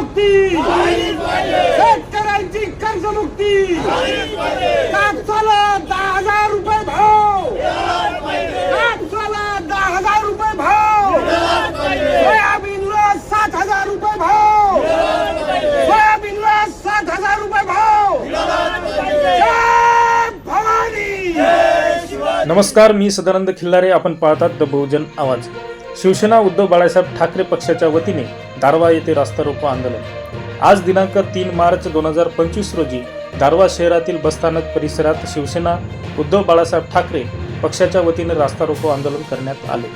कर्जमुक्ती! शेतकऱ्यांची कर्जमुक्ती! कापसाला दहा हजार रुपये भाव! कापसाला दहा हजार रुपये भाव! सोयाबीनला सात हजार रुपये भाव! सोयाबीनला सात हजार रुपये भाव! भवानी! नमस्कार मी सदानंद खिल्लारे. आपण पाहतात द बहुजन आवाज. शिवसेना उद्धव बाळासाहेब ठाकरे पक्षाच्या वतीने दारवा येथे रास्ता रोको आंदोलन. आज दिनांक तीन मार्च दोन हजार पंचवीस रोजी दारवा शहरातील बसस्थानक परिसरात शिवसेना उद्धव बाळासाहेब ठाकरे पक्षाच्या वतीने रास्ता रोको आंदोलन करण्यात आले.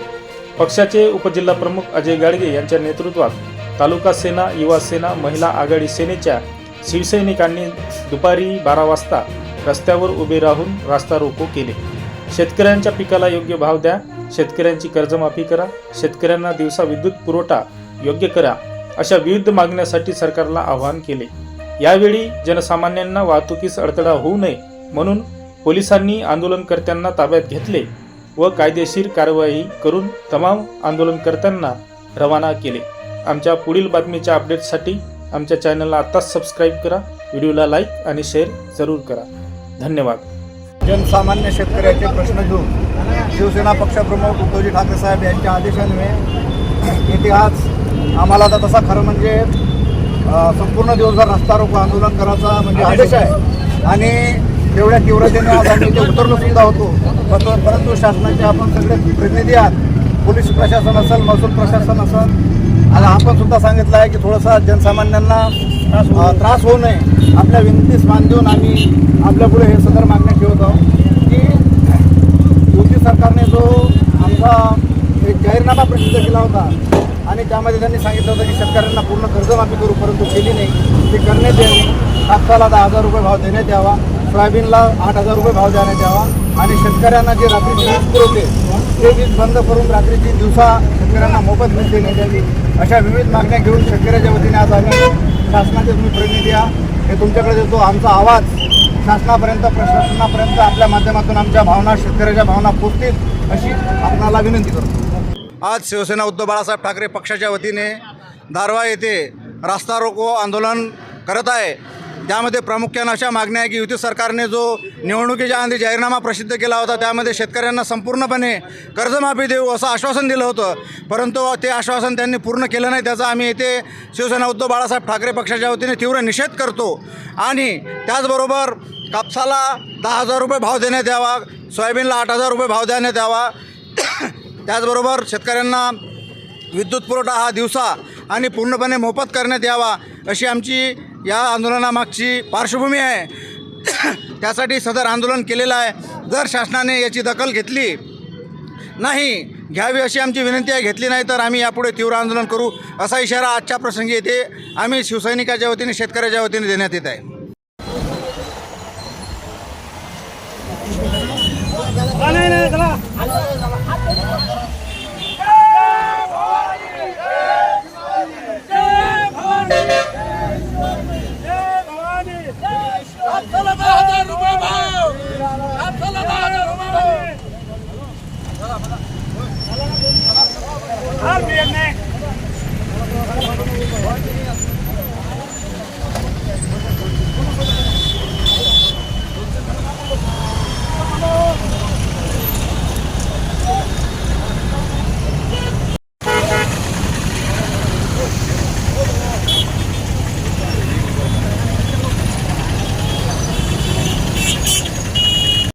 पक्षाचे उपजिल्हा प्रमुख अजय गाडगे यांच्या नेतृत्वात तालुका सेना युवा सेना महिला आघाडी सेनेच्या शिवसैनिकांनी दुपारी बारा वाजता रस्त्यावर उभे राहून रास्ता रोको केले. शेतकऱ्यांच्या पिकाला योग्य भाव द्या शेतकऱ्यांची कर्जमाफी करा शेतकऱ्यांना दिवसा विद्युत पुरवठा योग्य करा अशा विविध मागण्यासाठी सरकारला आवाहन केले. यावेळी जनसामान्यांना वाहतुकीस अडथळा होऊ नये म्हणून पोलिसांनी आंदोलनकर्त्यांना ताब्यात घेतले व कायदेशीर कारवाई करून तमाम आंदोलनकर्त्यांना रवाना केले. आमच्या पुढील बातमीच्या अपडेटसाठी आमच्या चॅनलला आत्ताच सबस्क्राईब करा व्हिडिओला लाईक आणि शेअर जरूर करा. धन्यवाद. जनसामान्य शेतकऱ्याचे प्रश्न घेऊन शिवसेना पक्षप्रमुख उद्धवजी ठाकरे साहेब यांच्या आदेशान्वये येथे आज आम्हाला आता तसा खरं म्हणजे संपूर्ण दिवसभर रस्ता रोको आंदोलन करायचा म्हणजे आदेश आहे. आणि तेवढ्या तीव्रतेने आज आम्ही इथे उतरलो सुद्धा होतो. परंतु शासनाचे आपण सगळे प्रतिनिधी आहात. पोलीस प्रशासन असेल महसूल प्रशासन असेल. आणि आपण सुद्धा सांगितलं आहे की थोडासा जनसामान्यांना त्रास होऊ नये. आपल्या विनंतीस मान देऊन आम्ही आपल्यापुढे हे सदर मागण्या ठेवत आहोत की युती सरकारने जो आमचा एक जाहीरनामा प्रसिद्ध केला होता आणि त्यामध्ये त्यांनी सांगितलं होतं की शेतकऱ्यांना पूर्ण कर्जमाफी करू परंतु केली नाही. ते करण्यात यावी कापसाला दहा हजार रुपये भाव देण्यात यावा सोयाबीनला आठ हजार रुपये भाव देण्यात यावा आणि शेतकऱ्यांना जे रात्रीची वीज पुरवते ते वीज बंद करून रात्रीची दिवसा शेतकऱ्यांना मोफत वीज देण्यात यावी अशा विविध मागण्या घेऊन शेतकऱ्याच्या वतीने आज आम्ही शासनाचे तुम्ही प्रतिनिधी आहात. हे तुमच्याकडे देतो आमचा आवाज. शासनापर्यंत प्रशासनापर्यंत आपल्या माध्यमातून आमच्या भावना शेतकऱ्याच्या भावना पोचतील अशी आपणाला विनंती करतो. आज शिवसेना उद्धव बाळासाहेब ठाकरे पक्षाच्या वतीने दारवा येथे रास्ता रोको आंदोलन करत आहे. त्यामध्ये प्रामुख्यानं अशा मागण्या आहे की युती सरकारने जो निवडणुकीच्या आधी जाहीरनामा प्रसिद्ध केला होता त्यामध्ये शेतकऱ्यांना संपूर्णपणे कर्जमाफी देऊ असं आश्वासन दिलं होतं. परंतु ते आश्वासन त्यांनी पूर्ण केलं नाही त्याचा आम्ही येथे शिवसेना उद्धव बाळासाहेब ठाकरे पक्षाच्या वतीने तीव्र निषेध करतो. आणि त्याचबरोबर कापसाला दहा हजार रुपये भाव देण्यात यावा सोयाबीनला आठ हजार रुपये भाव देण्यात यावा. त्याचबरोबर शेतकऱ्यांना विद्युत पुरवठा हा दिवसा आणि पूर्णपणे मोफत करण्यात यावा अशी आमची या आंदोलनामागची पार्श्वभूमी आहे. त्यासाठी सदर आंदोलन केलेलं आहे. जर शासनाने याची दखल घेतली नाही घ्यावी अशी आमची विनंती आहे. घेतली नाही तर आम्ही यापुढे तीव्र आंदोलन करू असा इशारा आजच्या प्रसंगी येथे आम्ही शिवसैनिकाच्या वतीने शेतकऱ्याच्या वतीने देण्यात येत आहे.